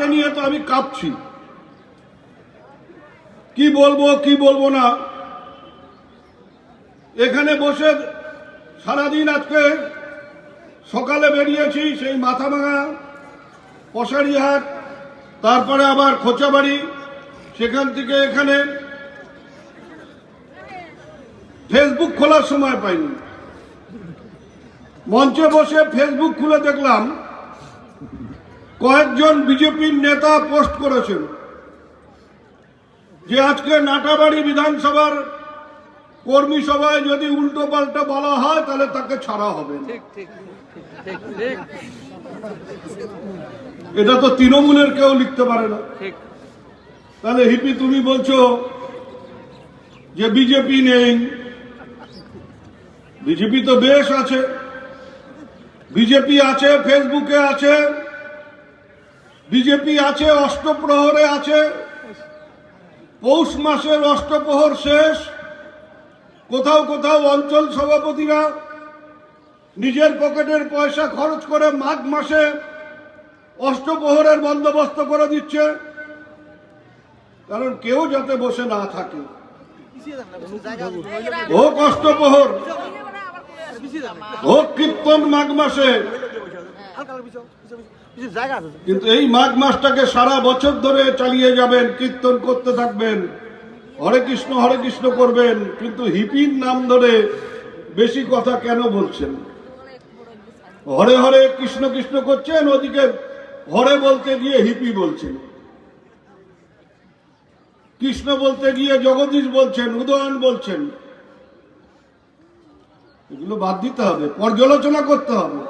হাতে নিয়ে তো আমি কাঁপছি। কি বলব কি বলব না? এখানে বসে সারাদিন আজকে সকালে বেরিয়েছি সেই মাথাভাঙা, পশারিহাট, তারপরে আবার খোঁচাবাড়ি, সেখান থেকে এখানে ফেসবুক খোলার সময় পাইনি। মঞ্চে বসে ফেসবুক খুলে দেখলাম কয়েকজন বিজেপির নেতা পোস্ট করেছেন যে আজকে নাটাবাড়ি বিধানসভার কর্মী সভায় যদি উল্টো পাল্টা বলা হয় তাহলে তাকে ছাড়া হবে। এটা তো তৃণমূলের কেউ লিখতে পারে না। তাহলে হিপি তুমি বলছো যে বিজেপি নেই। বিজেপি তো বেশ আছে। বিজেপি আছে ফেসবুকে আছে। বিজেপি আছে, অষ্টপ্রহরে আছে। পৌষ মাসের অষ্টপ্রহর শেষ। কোথাও কোথাও অঞ্চল সভাপতিরা নিজের পকেটের পয়সা খরচ করে মাঘ মাসে অষ্টপ্রহরের বন্দোবস্ত করে দিচ্ছে। কারণ কেউ যাতে বসে না থাকে। হোক অষ্টপ্রহর। হোক কীর্তন মাঘ মাসে। কিন্তু এই মাঘ মাসটাকে সারা বছর ধরে চালিয়ে যাবেন, কীর্তন করতে থাকবেন, হরে কৃষ্ণ হরে কৃষ্ণ করবেন, কিন্তু হিপির নাম ধরে বেশি কথা কেন বলছেন? হরে হরে কৃষ্ণ কৃষ্ণ করছেন, ওদিকে হরে বলতে গিয়ে হিপি বলছেন। কৃষ্ণ বলতে গিয়ে জগদীশ বলছেন, উদয়ন বলছেন। এগুলো বাদ দিতে হবে, পর্যালোচনা করতে হবে।